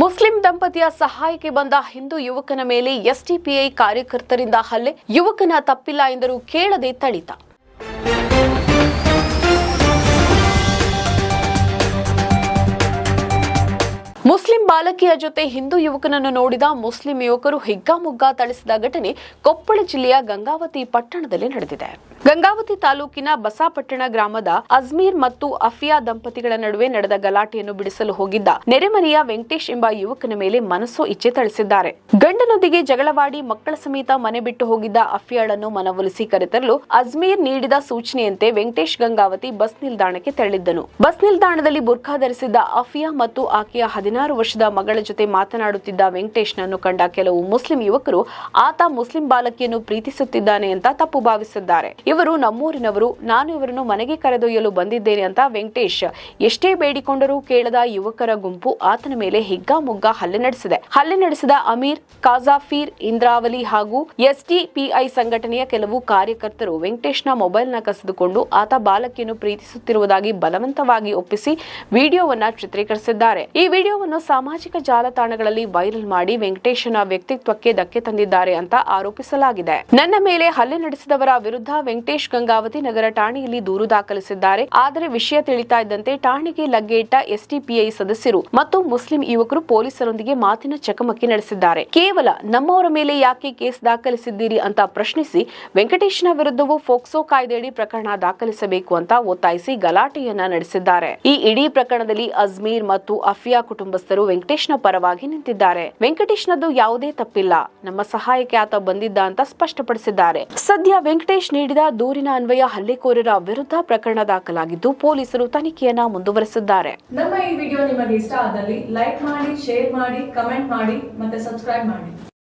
Muslim ದಂಪತಿಯ ಸಹಾಯಕ್ಕೆ ಬಂದ ಹಿಂದೂ ಯುವಕನ ಮೇಲೆ ಎಸ್ಡಿಪಿಐ ಕಾರ್ಯಕರ್ತರಿಂದ ಹಲ್ಲೆ. ಯುವಕನ ತಪ್ಪಿಲ್ಲ ಎಂದರು ಕೇಳದೆ ಥಳಿತ ಮುಸ್ಲಿಂ ಬಾಲಕಿಯ ಜೊತೆ ಹಿಂದೂ ಯುವಕನನ್ನು ನೋಡಿದ ಮುಸ್ಲಿಂ ಯುವಕರು ಹಿಗ್ಗಾಮುಗ್ಗಾ ಥಳಿಸಿದ ಘಟನೆ ಕೊಪ್ಪಳ ಜಿಲ್ಲೆಯ ಗಂಗಾವತಿ ಪಟ್ಟಣದಲ್ಲಿ ನಡೆದಿದೆ. ಗಂಗಾವತಿ ತಾಲೂಕಿನ ಬಸಾಪಟ್ಟಣ ಗ್ರಾಮದ ಅಜ್ಮೀರ್ ಮತ್ತು ಅಫಿಯಾ ದಂಪತಿಗಳ ನಡುವೆ ನಡೆದ ಗಲಾಟೆಯನ್ನು ಬಿಡಿಸಲು ಹೋಗಿದ್ದ ನೆರೆಮನೆಯ ವೆಂಕಟೇಶ್ ಎಂಬ ಯುವಕನ ಮೇಲೆ ಮನಸ್ಸು ಇಚ್ಛೆ ಥಳಿಸಿದ್ದಾರೆ. ಗಂಡನೊಂದಿಗೆ ಜಗಳವಾಡಿ ಮಕ್ಕಳ ಸಮೇತ ಮನೆ ಬಿಟ್ಟು ಹೋಗಿದ್ದ ಅಫಿಯಾಳನ್ನು ಮನವೊಲಿಸಿ ಕರೆತರಲು ಅಜ್ಮೀರ್ ನೀಡಿದ ಸೂಚನೆಯಂತೆ ವೆಂಕಟೇಶ್ ಗಂಗಾವತಿ ಬಸ್ ನಿಲ್ದಾಣಕ್ಕೆ ತೆರಳಿದ್ದನು. ಬಸ್ ನಿಲ್ದಾಣದಲ್ಲಿ ಬುರ್ಖಾ ಧರಿಸಿದ್ದ ಅಫಿಯಾ ಮತ್ತು ಆಕೆಯ ಹದಿನಾರು ವರ್ಷದ ಮಗಳ ಜೊತೆ ಮಾತನಾಡುತ್ತಿದ್ದ ವೆಂಕಟೇಶ್ನನ್ನು ಕಂಡ ಕೆಲವು ಮುಸ್ಲಿಂ ಯುವಕರು, ಆತ ಮುಸ್ಲಿಂ ಬಾಲಕಿಯನ್ನು ಪ್ರೀತಿಸುತ್ತಿದ್ದಾನೆ ಅಂತ ತಪ್ಪು ಭಾವಿಸಿದ್ದಾರೆ. ಇವರು ನಮ್ಮೂರಿನವರು, ನಾನು ಇವರನ್ನು ಮನೆಗೆ ಕರೆದೊಯ್ಯಲು ಬಂದಿದ್ದೇನೆ ಅಂತ ವೆಂಕಟೇಶ್ ಎಷ್ಟೇ ಬೇಡಿಕೊಂಡರೂ ಕೇಳದ ಯುವಕರ ಗುಂಪು ಆತನ ಮೇಲೆ ಹಿಗ್ಗಾಮುಗ್ಗಾ ಹಲ್ಲೆ ನಡೆಸಿದೆ. ಹಲ್ಲೆ ನಡೆಸಿದ ಅಮೀರ್, ಕಾಜಾಫೀರ್, ಇಂದ್ರಾವಲಿ ಹಾಗೂ ಎಸ್ಟಿಪಿಐ ಸಂಘಟನೆಯ ಕೆಲವು ಕಾರ್ಯಕರ್ತರು ವೆಂಕಟೇಶ್ನ ಮೊಬೈಲ್ನ ಕಸಿದುಕೊಂಡು ಆತ ಬಾಲಕಿಯನ್ನು ಪ್ರೀತಿಸುತ್ತಿರುವುದಾಗಿ ಬಲವಂತವಾಗಿ ಒಪ್ಪಿಸಿ ವಿಡಿಯೋವನ್ನ ಚಿತ್ರೀಕರಿಸಿದ್ದಾರೆ. ಈ ವಿಡಿಯೋವನ್ನು ಸಾಮಾಜಿಕ ಜಾಲತಾಣಗಳಲ್ಲಿ ವೈರಲ್ ಮಾಡಿ ವೆಂಕಟೇಶನ ವ್ಯಕ್ತಿತ್ವಕ್ಕೆ ಧಕ್ಕೆ ತಂದಿದ್ದಾರೆ ಅಂತ ಆರೋಪಿಸಲಾಗಿದೆ. ನನ್ನ ಮೇಲೆ ಹಲ್ಲೆ ನಡೆಸಿದವರ ವಿರುದ್ಧ ವೆಂಕಟೇಶ್ ಗಂಗಾವತಿ ನಗರ ಠಾಣೆಯಲ್ಲಿ ದೂರು ದಾಖಲಿಸಿದ್ದಾರೆ. ಆದರೆ ವಿಷಯ ತಿಳಿತಾ ಇದ್ದಂತೆ ಠಾಣೆಗೆ ಲಗ್ಗೆ ಇಟ್ಟ ಎಸ್ಡಿಪಿಐ ಸದಸ್ಯರು ಮತ್ತು ಮುಸ್ಲಿಂ ಯುವಕರು ಪೊಲೀಸರೊಂದಿಗೆ ಮಾತಿನ ಚಕಮಕಿ ನಡೆಸಿದ್ದಾರೆ. ಕೇವಲ ನಮ್ಮವರ ಮೇಲೆ ಯಾಕೆ ಕೇಸ್ ದಾಖಲಿಸಿದ್ದೀರಿ ಅಂತ ಪ್ರಶ್ನಿಸಿ ವೆಂಕಟೇಶ್ನ ವಿರುದ್ಧವೂ ಫೋಕ್ಸೋ ಕಾಯ್ದೆಯಡಿ ಪ್ರಕರಣ ದಾಖಲಿಸಬೇಕು ಅಂತ ಒತ್ತಾಯಿಸಿ ಗಲಾಟೆಯನ್ನ ನಡೆಸಿದ್ದಾರೆ. ಈ ಇಡೀ ಪ್ರಕರಣದಲ್ಲಿ ಅಜ್ಮೀರ್ ಮತ್ತು ಅಫಿಯಾ ಕುಟುಂಬಸ್ಥರು ವೆಂಕಟೇಶ್ನ ಪರವಾಗಿ ನಿಂತಿದ್ದಾರೆ. ವೆಂಕಟೇಶ್ನದ್ದು ಯಾವುದೇ ತಪ್ಪಿಲ್ಲ. ನಮ್ಮ ಸಹಾಯಕ್ಕೆ ಆತ ಬಂದಿದ್ದ ಅಂತ ಸ್ಪಷ್ಟಪಡಿಸಿದ್ದಾರೆ. ಸದ್ಯ ವೆಂಕಟೇಶ್ ನೀಡಿದ ದೂರಿನ ಅನ್ವಯ ಹಲ್ಲೆಕೋರರ ವಿರುದ್ಧ ಪ್ರಕರಣ ದಾಖಲಾಗಿದ್ದು ಪೊಲೀಸರು ತನಿಖೆಯನ್ನ ಮುಂದುವರೆಸಿದ್ದಾರೆ. ನಮ್ಮ ಈ ವಿಡಿಯೋ ನಿಮಗೆ ಇಷ್ಟ ಆದಲ್ಲಿ ಲೈಕ್ ಮಾಡಿ, ಶೇರ್ ಮಾಡಿ, ಕಮೆಂಟ್ ಮಾಡಿ ಮತ್ತೆ ಸಬ್ಸ್ಕ್ರೈಬ್ ಮಾಡಿ.